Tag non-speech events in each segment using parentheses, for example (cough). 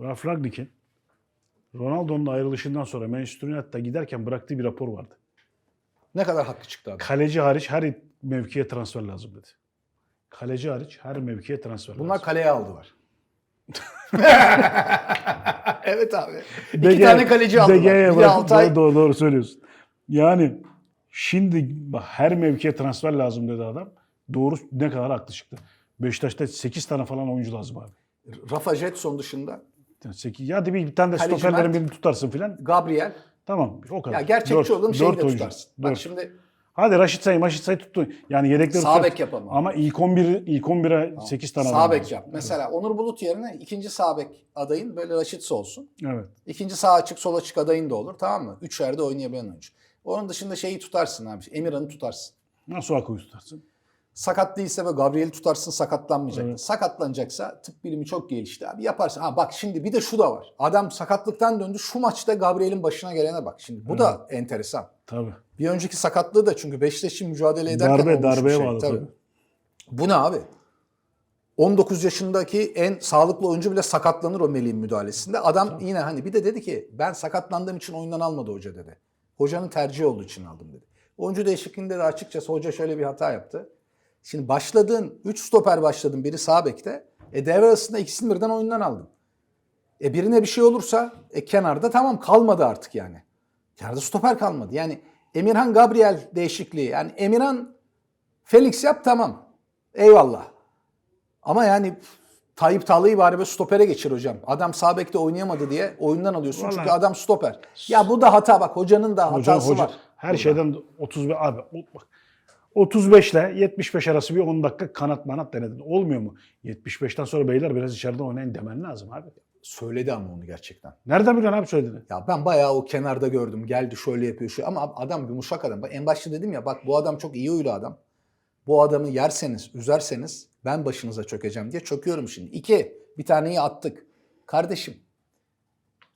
Ralf Rangnick'in Ronaldo'nun ayrılışından sonra Manchester United'a giderken bıraktığı bir rapor vardı. Ne kadar hakkı çıktı abi? Kaleci hariç her mevkiye transfer lazım dedi. Kaleci hariç her mevkiye transfer Bunlar lazım. kaleye aldılar. (laughs) evet abi. İki tane kaleci aldılar. Biri bırakıp- Altay. Doğru, doğru, doğru söylüyorsun. Yani şimdi bak, her mevkiye transfer lazım dedi adam. Doğru ne kadar haklı çıktı. Beşiktaş'ta 8 tane falan oyuncu lazım abi. Rafa Jetson dışında 8, ya hadi bir, tane de Kaleci stoperlerin Mert. birini tutarsın filan. Gabriel. Tamam o kadar. Ya gerçekçi olalım şeyi de dört oyuncu. tutarsın. Bak Dört. şimdi Hadi Raşit Sayı, Maşit Sayı tuttun. Yani yedekleri Sağ bek yapalım. Ama ilk 11 ilk 11'e 8 tane sağ bek yap. Mesela Onur Bulut yerine ikinci sağ bek adayın böyle Raşitse olsun. Evet. İkinci sağ açık sol açık adayın da olur tamam mı? Üç yerde oynayabilen oyuncu. Onun dışında şeyi tutarsın abi. Emirhan'ı tutarsın. Nasıl Ako'yu tutarsın? Sakat değilse ve Gabriel'i tutarsın sakatlanmayacak. Evet. Sakatlanacaksa tıp bilimi çok gelişti abi yaparsın. Ha bak şimdi bir de şu da var. Adam sakatlıktan döndü. Şu maçta Gabriel'in başına gelene bak. Şimdi bu da enteresan. Tabii. Bir önceki sakatlığı da çünkü Beşiktaş için mücadele ederken Darbe, olmuş bir darbeye şey. bağlı tabii. Bu ne abi? 19 yaşındaki en sağlıklı oyuncu bile sakatlanır o Melih'in müdahalesinde. Adam yine hani bir de dedi ki ben sakatlandığım için oyundan almadı hoca dedi. Hocanın tercihi olduğu için aldım dedi. Oyuncu değişikliğinde de açıkçası hoca şöyle bir hata yaptı. Şimdi başladığın 3 stoper başladın biri sağ bekte. E devre arasında ikisini birden oyundan aldın. E birine bir şey olursa e kenarda tamam kalmadı artık yani. Kenarda stoper kalmadı. Yani Emirhan Gabriel değişikliği. Yani Emirhan Felix yap tamam. Eyvallah. Ama yani Tayyip Talha'yı bari böyle stopere geçir hocam. Adam sağ bekte oynayamadı diye oyundan alıyorsun. Çünkü Vallahi- adam stoper. Ya bu da hata bak hocanın da Hoca, hatası hoca, var. her burada. şeyden 35 abi bak 35 ile 75 arası bir 10 dakika kanat manat denedin. Olmuyor mu? 75'ten sonra beyler biraz içeride oynayın demen lazım abi. Söyledi ama onu gerçekten. Nereden biliyorsun abi söylediğini? Ya ben bayağı o kenarda gördüm. Geldi şöyle yapıyor şu. Ama adam yumuşak adam. En başta dedim ya bak bu adam çok iyi huylu adam. Bu adamı yerseniz, üzerseniz ben başınıza çökeceğim diye çöküyorum şimdi. İki, bir taneyi attık. Kardeşim,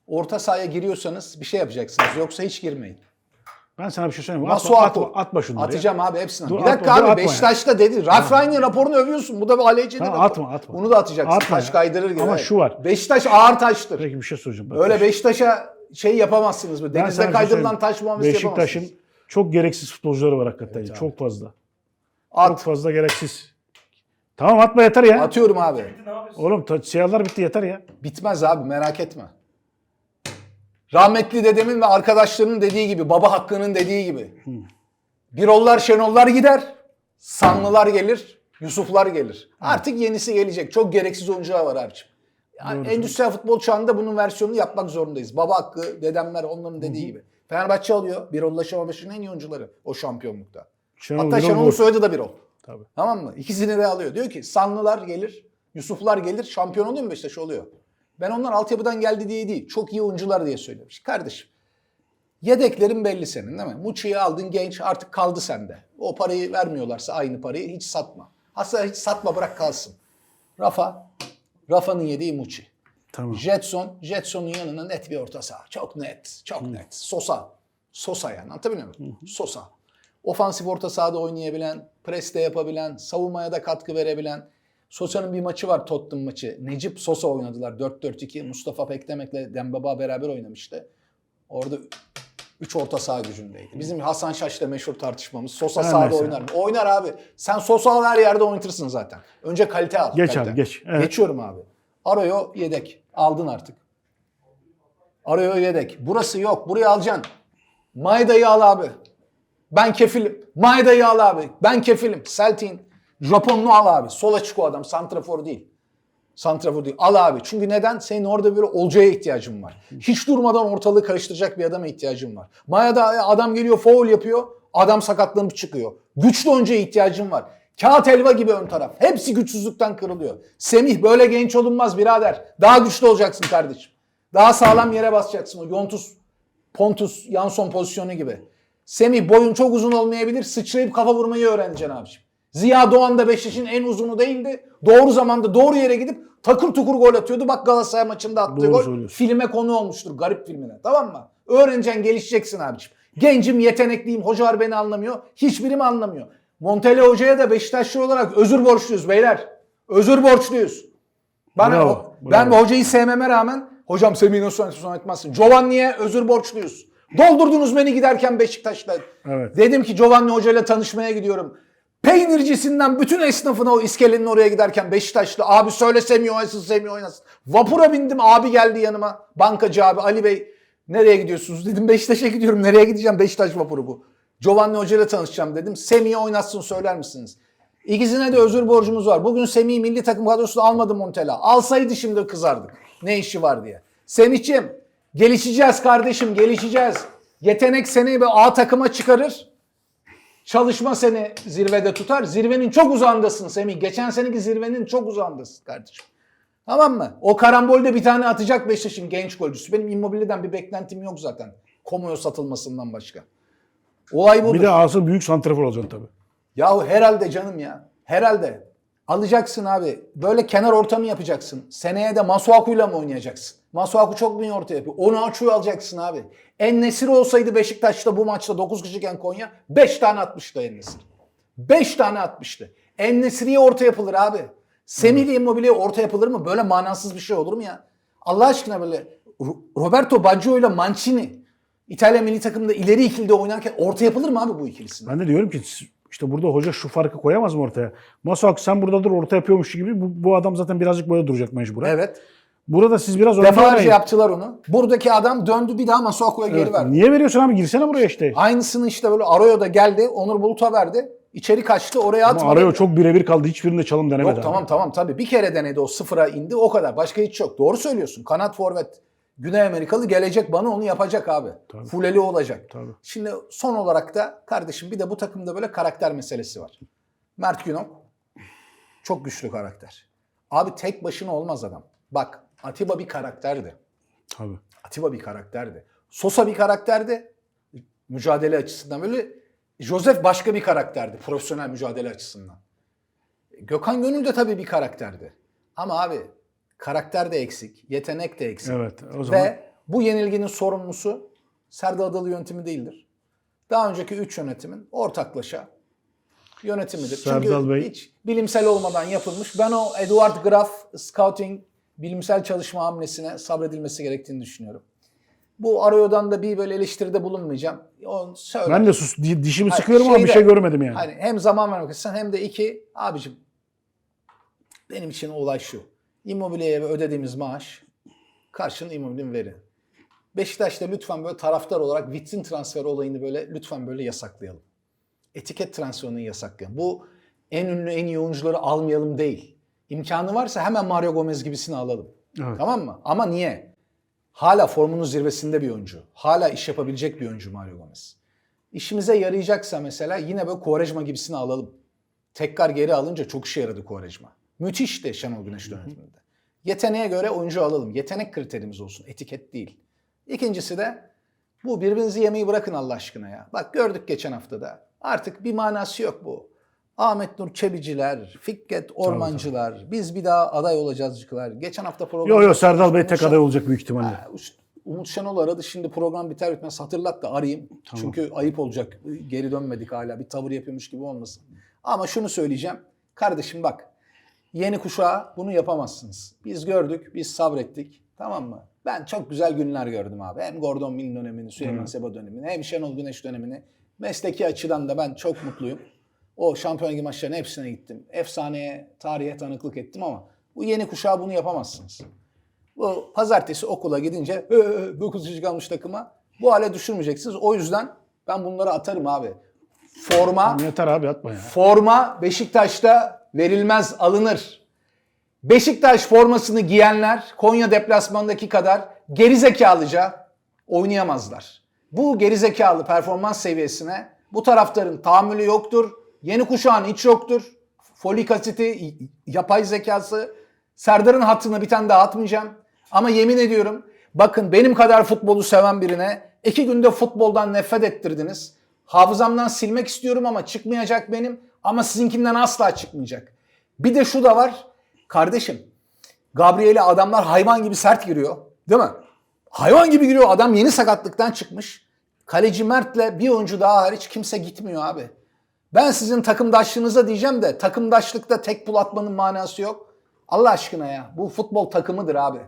orta sahaya giriyorsanız bir şey yapacaksınız. Yoksa hiç girmeyin. Ben sana bir şey söyleyeyim. mi? Atma, Masuaku. atma, atma şunları. ya. Atacağım abi hepsini. Dur, bir dakika atma, abi. Beşiktaş'ta dedi. Ralf Rangnick'in raporunu övüyorsun. Bu da bir aleyhçe Tamam, rapor. atma, atma. Bunu da atacaksın. Atma Taş ya. kaydırır gibi. Ama şu var. Beşiktaş ağır taştır. Peki bir şey söyleyeceğim. Bak, Öyle Beşiktaş'a şey yapamazsınız. Sana Denizde şey kaydırılan taş muamelesi Beşiktaş'ın yapamazsınız. çok gereksiz futbolcuları var hakikaten. Evet abi. çok fazla. Çok At. fazla gereksiz. Tamam atma yeter ya. Atıyorum abi. Oğlum siyahlar bitti yeter ya. Bitmez abi merak etme. Rahmetli dedemin ve arkadaşlarının dediği gibi, baba hakkının dediği gibi. Birollar Şenollar gider, Sanlılar gelir, Yusuflar gelir. Artık yenisi gelecek. Çok gereksiz oyuncular var abiciğim. Yani endüstriyel futbol çağında bunun versiyonunu yapmak zorundayız. Baba hakkı, dedemler onların dediği gibi. Fenerbahçe alıyor. Birol'la Şenol Beşiktaş'ın en iyi oyuncuları o şampiyonlukta. Şenol Hatta Birol Şenol'un bu. soyadı da Birol. Tabii. Tamam mı? İkisini de alıyor. Diyor ki Sanlılar gelir, Yusuflar gelir, şampiyon oluyor mu Beşiktaş? Oluyor. Ben onlar altyapıdan geldi diye değil, çok iyi oyuncular diye söylemiş. Kardeşim, yedeklerin belli senin değil mi? Muçi'yi aldın genç artık kaldı sende. O parayı vermiyorlarsa aynı parayı hiç satma. Aslında hiç satma bırak kalsın. Rafa, Rafa'nın yediği Muçi. Tamam. Jetson, Jetson'un yanına net bir orta saha. Çok net, çok net. Sosa. Sosa yani anlatabiliyor muyum? Sosa. Ofansif orta sahada oynayabilen, preste yapabilen, savunmaya da katkı verebilen. Sosa'nın bir maçı var Tottenham maçı. Necip Sosa oynadılar 4-4-2. Mustafa Pekdemek'le Dembaba beraber oynamıştı. Orada 3 orta saha gücündeydi. Bizim Hasan Şaş'la meşhur tartışmamız. Sosa Her sahada neyse. oynar mı? Oynar abi. Sen Sosa al her yerde oynatırsın zaten. Önce kalite al. Geç kalite. abi, geç. Evet. Geçiyorum abi. Arroyo yedek. Aldın artık. Arroyo yedek. Burası yok. Burayı alacaksın. Maeda'yı al abi. Ben kefilim. Maeda'yı al abi. Ben kefilim. Celtic'in Japonlu al abi. Sol açık o adam. Santrafor değil. Santrafor değil. Al abi. Çünkü neden? Senin orada böyle olcaya ihtiyacın var. Hiç durmadan ortalığı karıştıracak bir adama ihtiyacın var. Maeda adam geliyor foul yapıyor. Adam sakatlanıp çıkıyor. Güçlü oyuncuya ihtiyacın var. Kağıt helva gibi ön taraf. Hepsi güçsüzlükten kırılıyor. Semih böyle genç olunmaz birader. Daha güçlü olacaksın kardeşim. Daha sağlam yere basacaksın. O Yontus, Pontus, Yanson pozisyonu gibi. Semih boyun çok uzun olmayabilir. Sıçrayıp kafa vurmayı öğreneceksin abiciğim. Ziya Doğan da Beşiktaş'ın en uzunu değildi. Doğru zamanda doğru yere gidip takır tukur gol atıyordu. Bak Galatasaray maçında attığı Doğru gol söylüyorsun. filme konu olmuştur. Garip filmine. Tamam mı? Öğreneceksin, gelişeceksin abiciğim. Gencim, yetenekliyim. Hocalar beni anlamıyor. Hiçbirimi anlamıyor. Montella Hoca'ya da Beşiktaşlı olarak özür borçluyuz beyler. Özür borçluyuz. Ben, Bravo, ben bravo. bu hocayı sevmeme rağmen Hocam Semih'i nasıl oynatıyorsun oynatmazsın. Giovanni'ye özür borçluyuz. Doldurdunuz beni giderken Beşiktaş'ta. Evet. Dedim ki Giovanni Hoca ile tanışmaya gidiyorum. Peynircisinden bütün esnafına o iskelenin oraya giderken Beşiktaşlı abi söyle Semih oynasın Semih oynasın. Vapura bindim abi geldi yanıma. Bankacı abi Ali Bey nereye gidiyorsunuz dedim Beşiktaş'a gidiyorum. Nereye gideceğim Beşiktaş vapuru bu. Giovanni Hoca ile tanışacağım dedim. Semih'i oynatsın söyler misiniz? İkisine de özür borcumuz var. Bugün Semih'i milli takım kadrosuna almadı Montella. Alsaydı şimdi kızardık. Ne işi var diye. Semih'ciğim gelişeceğiz kardeşim gelişeceğiz. Yetenek seni bir A takıma çıkarır. Çalışma seni zirvede tutar. Zirvenin çok uzağındasın Semih. Geçen seneki zirvenin çok uzağındasın kardeşim. Tamam mı? O karambolde bir tane atacak Beşiktaş'ın genç golcüsü. Benim Immobile'den bir beklentim yok zaten. Komo'ya satılmasından başka. Olay budur. Bir de asıl büyük santrafor olacaksın tabii. Yahu herhalde canım ya. Herhalde. Alacaksın abi. Böyle kenar ortamı yapacaksın. Seneye de Masuaku'yla mı oynayacaksın? Masuaku çok büyük orta yapıyor. Onu açıyor alacaksın abi. En Nesir olsaydı Beşiktaş'ta bu maçta 9 kişiken Konya 5 tane atmıştı En Nesir. 5 tane atmıştı. En Nesiri'ye orta yapılır abi. Semih ile Immobile'ye orta yapılır mı? Böyle manasız bir şey olur mu ya? Allah aşkına böyle Ro- Roberto Baggio ile Mancini İtalya milli takımında ileri ikilide oynarken orta yapılır mı abi bu ikilisinde? Ben de diyorum ki işte burada hoca şu farkı koyamaz mı ortaya? Masuak sen burada dur orta yapıyormuş gibi bu, bu adam zaten birazcık böyle duracak mecburen. Evet. Burada siz biraz önde Defalarca yaptılar onu. Buradaki adam döndü bir daha Masuaku'ya geri verdi. Niye veriyorsun abi? Girsene buraya işte. Aynısını işte böyle Arroyo'da geldi. Onur Bulut'a verdi. İçeri kaçtı. Oraya atmadı. Ama araya çok birebir kaldı. Hiçbirinde çalım denemedi. Yok abi. tamam tamam tabii. Bir kere denedi o sıfıra indi o kadar. Başka hiç yok. Doğru söylüyorsun. Kanat forvet Güney Amerikalı gelecek bana onu yapacak abi. Tabii. Fuleli olacak. Tabii. Şimdi son olarak da kardeşim bir de bu takımda böyle karakter meselesi var. Mert Günok çok güçlü karakter. Abi tek başına olmaz adam. Bak Atiba bir karakterdi. Tabii. Atiba bir karakterdi. Sosa bir karakterdi. Mücadele açısından böyle. Joseph başka bir karakterdi. Profesyonel mücadele açısından. Gökhan Gönül de tabii bir karakterdi. Ama abi karakter de eksik. Yetenek de eksik. Evet. O zaman Ve bu yenilginin sorumlusu Serdar Adalı yönetimi değildir. Daha önceki 3 yönetimin ortaklaşa yönetimidir. Serdal Çünkü Bey- hiç bilimsel olmadan yapılmış. Ben o Eduard Graf Scouting bilimsel çalışma hamlesine sabredilmesi gerektiğini düşünüyorum. Bu Arroyo'dan da bir böyle eleştiride bulunmayacağım. O söyler. ben de sus di- dişimi sıkıyorum ama bir şeyde- şey görmedim yani. Hani hem zaman vermek istedim hem de iki abicim benim için olay şu. Immobile'ye ödediğimiz maaş karşılığında Immobile'nin veri. Beşiktaş'ta lütfen böyle taraftar olarak vitrin transferi olayını böyle lütfen böyle yasaklayalım. Etiket transferini yasaklayalım. Bu en ünlü en iyi oyuncuları almayalım değil. İmkanı varsa hemen Mario Gomez gibisini alalım. Evet. Tamam mı? Ama niye? Hala formunun zirvesinde bir oyuncu. Hala iş yapabilecek bir oyuncu Mario Gomez. İşimize yarayacaksa mesela yine böyle Quaresma gibisini alalım. Tekrar geri alınca çok işe yaradı Quaresma. Müthişti Şenol Güneş yönetiminde. Yeteneğe göre oyuncu alalım. Yetenek kriterimiz olsun. Etiket değil. İkincisi de bu birbirinizi yemeyi bırakın Allah aşkına ya. Bak gördük geçen haftada. Artık bir manası yok bu. Ahmet Nur Çebiciler, Fikret Ormancılar, biz bir daha aday olacağızcılar. Geçen hafta program... Yo yo Serdal Bey tek aday olacak büyük ihtimalle. Ha, Umut Şenol aradı. Şimdi program biter bitmez hatırlat da arayayım. Çünkü ayıp olacak. Geri dönmedik hala. Bir tavır yapıyormuş gibi olmasın. Ama şunu söyleyeceğim. Kardeşim bak. Yeni kuşağa bunu yapamazsınız. Biz gördük. Biz sabrettik. Tamam mı? Ben çok güzel günler gördüm abi. Hem Gordon Milne dönemini, Süleyman Seba dönemini, hem Şenol Güneş dönemini. Mesleki açıdan da ben çok mutluyum. O Şampiyon Ligi maçlarının hepsine gittim. Efsaneye, tarihe tanıklık ettim ama bu yeni kuşağa bunu yapamazsınız. Bu pazartesi okula gidince 9 kişi kalmış takıma bu hale düşürmeyeceksiniz. O yüzden ben bunları atarım abi. Forma Yeter abi atma ya. forma Beşiktaş'ta verilmez alınır. Beşiktaş formasını giyenler Konya deplasmandaki kadar gerizekalıca oynayamazlar. Bu gerizekalı performans seviyesine bu taraftarın tahammülü yoktur. Yeni kuşağın hiç yoktur. Folik asiti, yapay zekası. Serdar'ın hattını bir tane daha atmayacağım. Ama yemin ediyorum bakın benim kadar futbolu seven birine iki günde futboldan nefret ettirdiniz. Hafızamdan silmek istiyorum ama çıkmayacak benim. Ama sizinkinden asla çıkmayacak. Bir de şu da var. Kardeşim Gabriel'e adamlar hayvan gibi sert giriyor. Değil mi? Hayvan gibi giriyor. Adam yeni sakatlıktan çıkmış. Kaleci Mert'le bir oyuncu daha hariç kimse gitmiyor abi. Ben sizin takımdaşlığınıza diyeceğim de takımdaşlıkta tek pul atmanın manası yok. Allah aşkına ya. Bu futbol takımıdır abi.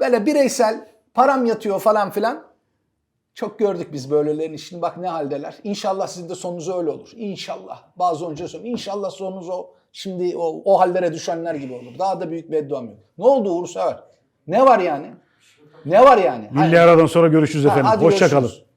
Böyle bireysel param yatıyor falan filan. Çok gördük biz böylelerin işini. Bak ne haldeler. İnşallah sizin de sonunuz öyle olur. İnşallah. Bazı oyuncular söylüyor. İnşallah sonunuz o şimdi o, o hallere düşenler gibi olur. Daha da büyük bedduam yok. Ne oldu Uğur Sever? Ne var yani? Ne var yani? Milli aradan sonra görüşürüz Ha, efendim. hadi Hoşça görüşürüz. kalın.